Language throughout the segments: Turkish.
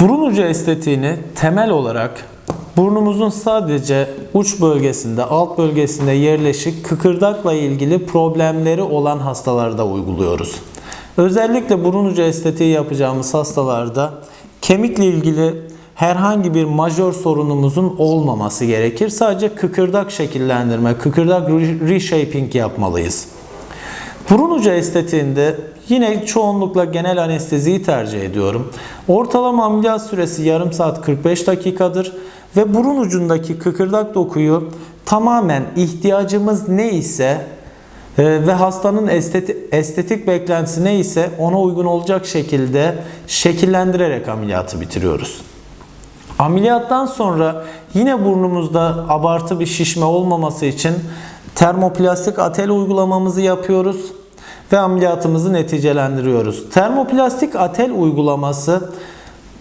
Burun ucu estetiğini temel olarak burnumuzun sadece uç bölgesinde, alt bölgesinde yerleşik kıkırdakla ilgili problemleri olan hastalarda uyguluyoruz. Özellikle burun ucu estetiği yapacağımız hastalarda kemikle ilgili herhangi bir majör sorunumuzun olmaması gerekir. Sadece kıkırdak şekillendirme, kıkırdak reshaping yapmalıyız. Burun ucu estetiğinde yine çoğunlukla genel anesteziyi tercih ediyorum. Ortalama ameliyat süresi yarım saat 45 dakikadır ve burun ucundaki kıkırdak dokuyu tamamen ihtiyacımız ne ise e, ve hastanın estetik, estetik beklentisi ne ise ona uygun olacak şekilde şekillendirerek ameliyatı bitiriyoruz. Ameliyattan sonra yine burnumuzda abartı bir şişme olmaması için termoplastik atel uygulamamızı yapıyoruz ve ameliyatımızı neticelendiriyoruz. Termoplastik atel uygulaması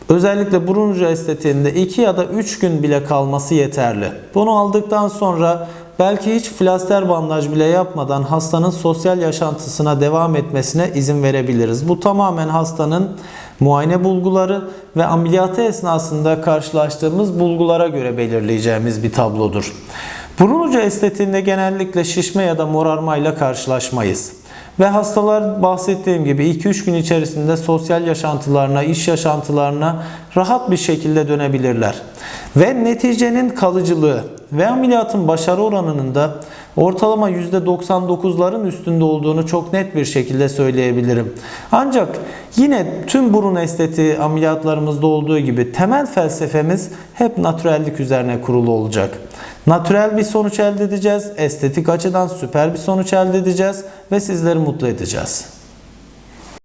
özellikle burun ucu estetiğinde 2 ya da 3 gün bile kalması yeterli. Bunu aldıktan sonra belki hiç flaster bandaj bile yapmadan hastanın sosyal yaşantısına devam etmesine izin verebiliriz. Bu tamamen hastanın muayene bulguları ve ameliyatı esnasında karşılaştığımız bulgulara göre belirleyeceğimiz bir tablodur. Burun ucu estetiğinde genellikle şişme ya da morarmayla karşılaşmayız. Ve hastalar bahsettiğim gibi 2-3 gün içerisinde sosyal yaşantılarına, iş yaşantılarına rahat bir şekilde dönebilirler. Ve neticenin kalıcılığı ve ameliyatın başarı oranının da ortalama %99'ların üstünde olduğunu çok net bir şekilde söyleyebilirim. Ancak yine tüm burun estetiği ameliyatlarımızda olduğu gibi temel felsefemiz hep natürellik üzerine kurulu olacak. Natürel bir sonuç elde edeceğiz, estetik açıdan süper bir sonuç elde edeceğiz ve sizleri mutlu edeceğiz.